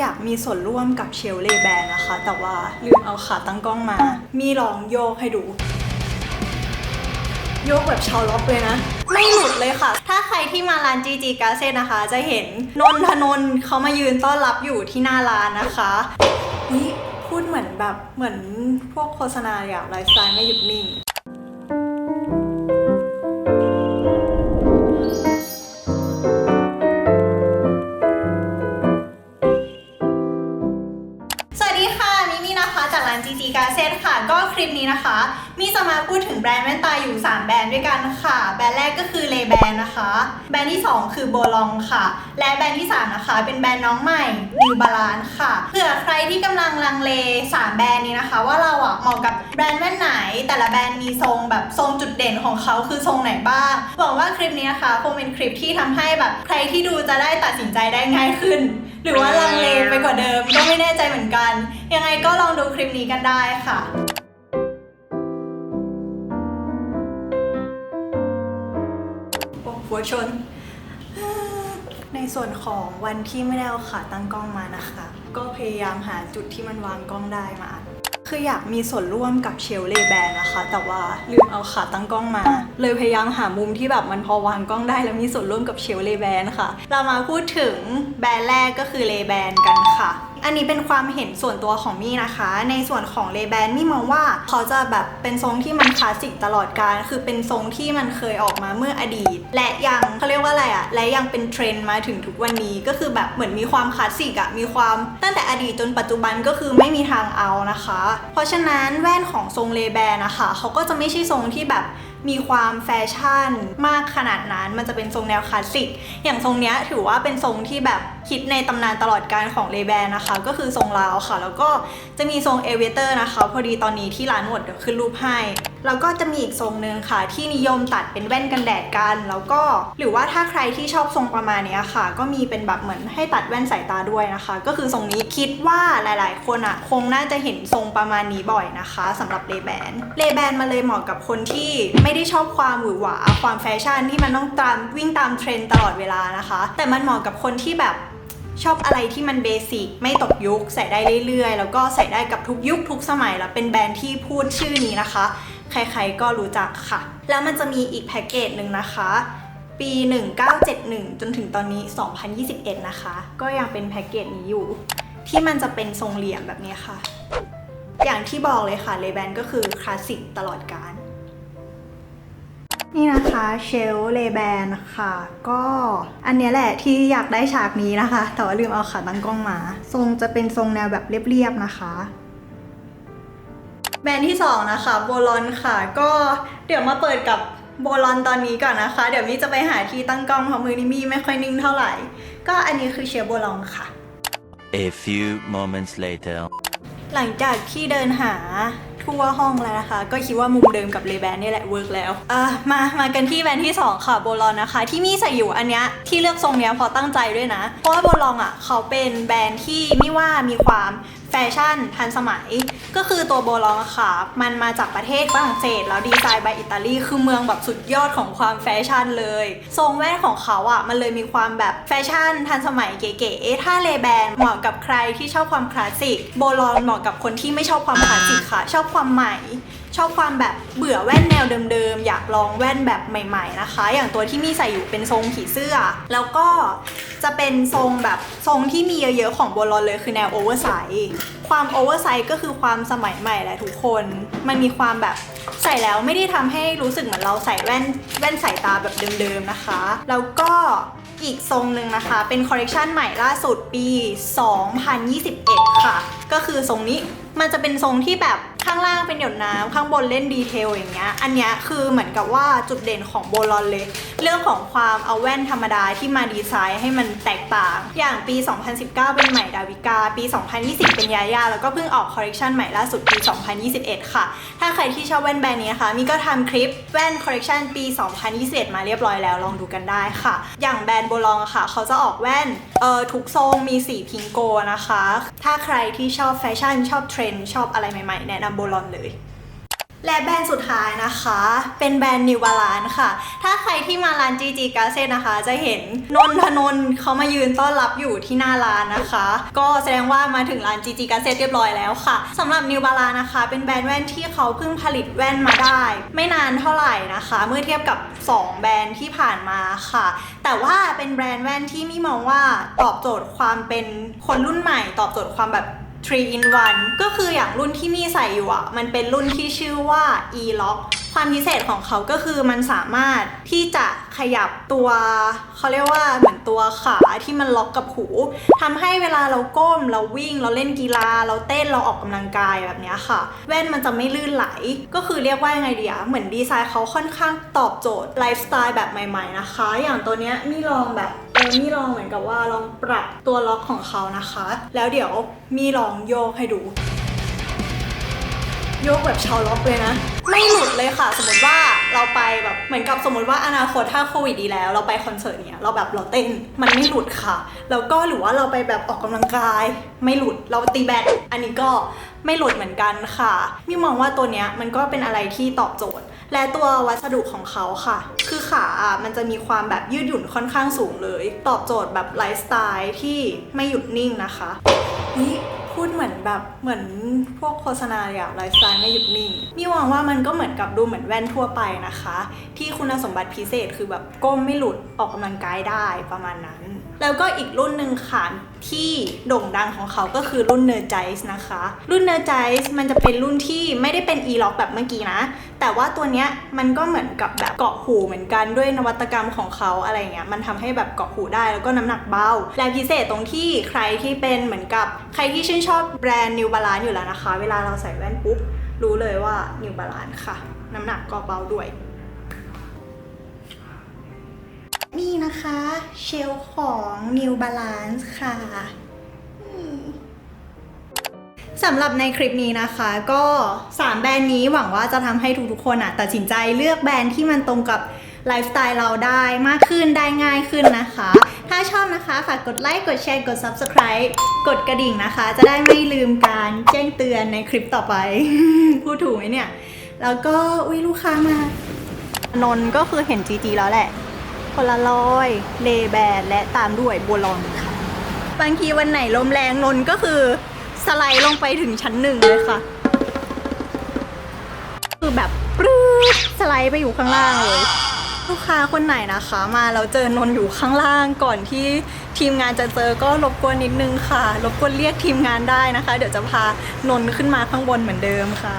อยากมีส่วนร่วมกับเชลเลแบนนะคะ แต่ว่าลืมเอาขาตั้งกล้องมา มีลองโยกให้ดู โยกแบบชาวล็อกเลยนะ ไม่หลุดเลยค่ะ ถ้าใครที่มาร้าน GG g a z e t นะคะ จะเห็นนนทนนเขามายืนต้อนรับอยู่ที่หน้าร้านนะคะนี่พูดเหมือนแบบเหมือนพวกโฆษณาเลยอะไลฟ์สไตล์ไม่หยุดนิ่ง จากร้าน GG g a z e t ค่ะ ก็คลิปนี้นะคะ มีจะมาพูดถึงแบรนด์แว่นตาอยู่ 3 แบรนด์ด้วยกันค่ะ แบรนด์แรกก็คือเลแบนนะคะ แบรนด์ที่ 2 คือโบลองค่ะ และแบรนด์ที่ 3 นะคะ เป็นแบรนด์น้องใหม่ New Balance ค่ะเผื่อใครที่กำลังลังเล 3 แบรนด์นี้นะคะ ว่าเราอะเหมาะกับแบรนด์แว่นไหน แต่ละแบรนด์มีทรงแบบทรงจุดเด่นของเขาคือทรงไหนบ้างหวังว่าคลิปนี้นะคะคงเป็นคลิปที่ทำให้แบบใครที่ดูจะได้ตัดสินใจได้ง่ายขึ้น หรือว่าลังเลไปกว่าเดิมก็ไม่แน่ใจเหมือนกัน ยังไงก็ลอง ลิปนี้กันได้ค่ะโอ้หัวชน ในส่วนของวันที่ไม่ได้เอาขาตั้งกล้องมานะคะ ก็พยายามหาจุดที่มันวางกล้องได้มาอัดคืออยากมีส่วนร่วมกับเชลเลแบนนะคะ แต่ว่าลืมเอาขาตั้งกล้องมา เลยพยายามหามุมที่แบบมันพอวางกล้องได้แล้วมีส่วนร่วมกับเชลเลแบนค่ะ เรามาพูดถึงแบรนด์แรกก็คือเลแบนกันค่ะ อันนี้เป็นความเห็นส่วนตัวของมี่นะคะ ในส่วนของเลแบนมี่มองว่าเขาจะแบบเป็นทรงที่มันคลาสสิกตลอดการ คือเป็นทรงที่มันเคยออกมาเมื่ออดีต และยังเขาเรียกว่าอะไรอะและยังเป็นเทรนด์มาถึงทุกวันนี้ก็คือแบบเหมือนมีความคลาสสิกอะมีความตั้งแต่อดีตจนปัจจุบันก็คือไม่มีทางเอานะคะ เพราะฉะนั้นแว่นของทรงเลแบนนะคะเขาก็จะไม่ใช่ทรงที่แบบมีความแฟชั่นมากขนาดนั้น มันจะเป็นทรงแนวคลาสสิก อย่างทรงเนี้ยถือว่าเป็นทรงที่แบบคิดในตำนานตลอดการของเลแบนนะคะก็คือทรงลาวค่ะ แล้วก็จะมีทรงเอเวเตอร์นะคะ พอดีตอนนี้ที่ร้านหมดเดี๋ยวขึ้นรูปให้ แล้วก็จะมีอีกทรงหนึ่งค่ะ ที่นิยมตัดเป็นแว่นกันแดดกัน แล้วก็หรือว่าถ้าใครที่ชอบทรงประมาณนี้ค่ะ ก็มีเป็นแบบเหมือนให้ตัดแว่นสายตาด้วยนะคะ ก็คือทรงนี้คิดว่าหลายๆ คนอะคงน่าจะเห็นทรงประมาณนี้บ่อยนะคะสำหรับเลแบนเลแบนมาเลยเหมาะกับคนที่ไม่ได้ชอบความหวือหวาความแฟชั่นที่มันต้องตามวิ่งตามเทรนด์ตลอดเวลานะคะ แต่มันเหมาะกับคนที่แบบ ชอบอะไรที่มันเบสิกไม่ตกยุค ใส่ได้เรื่อยๆ แล้วก็ใส่ได้กับทุกยุคทุกสมัย แล้วเป็นแบรนด์ที่พูดชื่อนี้นะคะ ใครๆก็รู้จักค่ะ แล้วมันจะมีอีกแพ็กเกจหนึ่งนะคะ ปี 1971 จนถึงตอนนี้ 2021 นะคะ ก็ยังเป็นแพ็กเกจนี้อยู่ ที่มันจะเป็นทรงเหลี่ยมแบบนี้ค่ะ อย่างที่บอกเลยค่ะเลแบนก็คือคลาสสิกตลอดกาล นี่นะคะเชลเลแบนค่ะก็อันเนี้ยแหละที่อยากได้ฉากนี้นะคะ แต่ว่าลืมเอาขาตั้งกล้องมา ทรงจะเป็นทรงแนวแบบเรียบๆนะคะ แบรนด์ที่ 2 นะคะโบลอนค่ะ ก็เดี๋ยวมาเปิดกับโบลอนตอนนี้ก่อนนะคะ เดี๋ยวมี่จะไปหาที่ตั้งกล้องเพราะมือนี้มี่ไม่ค่อยนิ่งเท่าไหร่ ก็อันนี้คือเชลโบลอนค่ะ A few moments later. หลังจากที่เดินหา ทั่วห้องแล้วนะคะ ก็คิดว่ามุมเดิมกับเลแบนนี่แหละเวิร์กแล้วอะมามากันที่แบรนด์ที่ 2 ค่ะโบลอนนะคะ ที่มีใส่อยู่อันเนี้ยที่เลือกทรงเนี้ยเพราะตั้งใจด้วยนะ เพราะว่าโบลองอะเขาเป็นแบรนด์ที่ไม่ว่ามีความ แฟชั่นทันสมัย ก็คือตัวโบลองอะค่ะ มันมาจากประเทศฝรั่งเศส แล้วดีไซน์บายอิตาลี คือเมืองแบบสุดยอดของความแฟชั่นเลย ทรงแว่นของเขาอะ มันเลยมีความแบบแฟชั่นทันสมัยเก๋ๆถ้าเลแบนเหมาะกับใครที่ชอบความคลาสสิก โบลอนเหมาะกับคนที่ไม่ชอบความคลาสสิกค่ะ ชอบความใหม่ ชอบความแบบเบื่อแว่นแนวเดิมๆ อยากลองแว่นแบบใหม่ ๆนะคะ อย่างตัวที่มีใส่อยู่เป็นทรงผีเสื้อ แล้วก็จะเป็นทรงแบบทรงที่มีเยอะๆ ของโบลอนเลยคือแนวโอเวอร์ไซส์ความโอเวอร์ไซส์ก็คือความสมัยใหม่แหละทุกคน มันมีความแบบใส่แล้วไม่ได้ทำให้รู้สึกเหมือนเราใส่แว่นแว่นสายตาแบบเดิมๆนะคะ แล้วก็อีกทรงหนึ่งนะคะ เป็นคอลเลกชันใหม่ล่าสุดปี 2021 ค่ะ ก็คือทรงนี้มันจะเป็นทรงที่แบบข้างล่างเป็นหยดน้ำข้างบนเล่นดีเทลอย่างเงี้ย อันเนี้ยคือเหมือนกับว่าจุดเด่นของโบลอนเลย เรื่องของความเอาแว่นธรรมดาที่มาดีไซน์ให้มันแตกต่าง อย่างปี 2019 เป็นใหม่ดาวิกา ปี 2020 เป็นยายา แล้วก็เพิ่งออกคอลเลกชันใหม่ล่าสุดปี 2021 ค่ะ ถ้าใครที่ชอบแว่นแบรนด์นี้นะคะ มีก็ทำคลิปแว่นคอลเลกชันปี 2021 มาเรียบร้อยแล้วลองดูกันได้ค่ะ อย่างแบรนด์โบลองค่ะ เขาจะออกแว่นเอ่อทุกทรงมีสีพิงโกนะคะ ถ้าใครที่ชอบแฟชั่น ชอบเทรนด์ชอบอะไรใหม่ๆ แนะนำโบลอนเลยและแบรนด์สุดท้ายนะคะ เป็นแบรนด์ New Balance ค่ะ ถ้าใครที่มาร้าน GG g a z e t นะคะ จะเห็นนนทนนเขามายืนต้อนรับอยู่ที่หน้าร้านนะคะ ก็แสดงว่ามาถึงร้าน GG g a z e t เรียบร้อยแล้วค่ะสำหรับ New Balance นะคะ เป็นแบรนด์แว่นที่เขาเพิ่งผลิตแว่นมาได้ ไม่นานเท่าไหร่นะคะ เมื่อเทียบกับ 2 แบรนด์ที่ผ่านมาค่ะ แต่ว่าเป็นแบรนด์แว่นที่มี่มองว่าตอบโจทย์ความเป็นคนรุ่นใหม่ ตอบโจทย์ความแบบ 3 in 1 ก็คืออย่างรุ่นที่มี่ใส่อยู่อะ มันเป็นรุ่นที่ชื่อว่า e-lock ความพิเศษของเขาก็คือมันสามารถที่จะขยับตัวเขาเรียกว่าเหมือนตัวขาที่มันล็อกกับหูทำให้เวลาเราก้มเราวิ่งเราเล่นกีฬา เราเต้นเราออกกำลังกายแบบเนี้ยค่ะ แว่นมันจะไม่ลื่นไหล ก็คือเรียกว่ายังไงดีอะเหมือนดีไซน์เขาค่อนข้างตอบโจทย์ไลฟ์สไตล์แบบใหม่ๆนะคะ อย่างตัวเนี้ยมี่ลองแบบเออมี่ลองเหมือนกับว่าลองปรับตัวล็อกของเขานะคะ แล้วเดี๋ยวมีลองโยกให้ดู โยกแบบชาวล็อกเลยนะ ไม่หลุดเลยค่ะ สมมติว่าเราไปแบบเหมือนกับสมมติว่าอนาคตถ้าโควิดดีแล้ว เราไปคอนเสิร์ตเนี้ยเราแบบเราเต้นมันไม่หลุดค่ะ แล้วก็หรือว่าเราไปแบบออกกำลังกาย ไม่หลุดเราตีแบดอันนี้ก็ไม่หลุดเหมือนกันค่ะมี่มองว่าตัวเนี้ยมันก็เป็นอะไรที่ตอบโจทย์ และตัววัสดุของเขาค่ะ คือขาอะมันจะมีความแบบยืดหยุ่นค่อนข้างสูงเลย ตอบโจทย์แบบไลฟ์สไตล์ที่ไม่หยุดนิ่งนะคะนี่ พูดเหมือนแบบเหมือนพวกโฆษณาอย่างไลฟ์สไตล์ไม่หยุดนิ่งมีหวังว่ามันก็เหมือนกับดูเหมือนแว่นทั่วไปนะคะ ที่คุณสมบัติพิเศษคือแบบก้มไม่หลุดออกกำลังกายได้ประมาณนั้น แล้วก็อีกรุ่นหนึ่งค่ะที่โด่งดังของเขาก็คือรุ่นเนอร์ไจส์นะคะ รุ่นเนอร์ไจส์มันจะเป็นรุ่นที่ไม่ได้เป็น e-lock แบบเมื่อกี้นะ แต่ว่าตัวเนี้ยมันก็เหมือนกับแบบเกาะหูเหมือนกันด้วยนวัตกรรมของเขาอะไรเงี้ยมันทำให้แบบเกาะหูได้แล้วก็น้ำหนักเบาและพิเศษตรงที่ใครที่เป็นเหมือนกับใครที่ชื่นชอบแบรนด์ New Balance อยู่แล้วนะคะ เวลาเราใส่แว่นปุ๊บ รู้เลยว่า New Balance ค่ะ น้ำหนักก็เบาด้วย นี่นะคะ เชลของ New Balance ค่ะสำหรับในคลิปนี้นะคะ ก็ 3 แบรนด์นี้หวังว่าจะทำให้ทุกๆคนอะตัดสินใจเลือกแบรนด์ที่มันตรงกับไลฟ์สไตล์เราได้มากขึ้นได้ง่ายขึ้นนะคะ ถ้าชอบนะคะ ฝากกดไลค์กดแชร์กด Subscribe กดกระดิ่งนะคะ จะได้ไม่ลืมการแจ้งเตือนในคลิปต่อไป พูดถูกไหมเนี่ย แล้วก็อุ้ยลูกค้ามานน์ก็คือเห็นจีจีแล้วแหละคนละร้อยเลแบนและตามด้วยบัวลอนค่ะบางทีวันไหนลมแรงนนก็คือสไลด์ลงไปถึงชั้นหนึ่งเลยค่ะ คือแบบปรื๊ดสไลด์ไปอยู่ข้างล่างเลย ลูกค้าคนไหนนะคะ มาแล้วเจอนนอยู่ข้างล่างก่อนที่ทีมงานจะเจอก็รบกวนนิดนึงค่ะ รบกวนเรียกทีมงานได้นะคะ เดี๋ยวจะพานนขึ้นมาข้างบนเหมือนเดิมค่ะ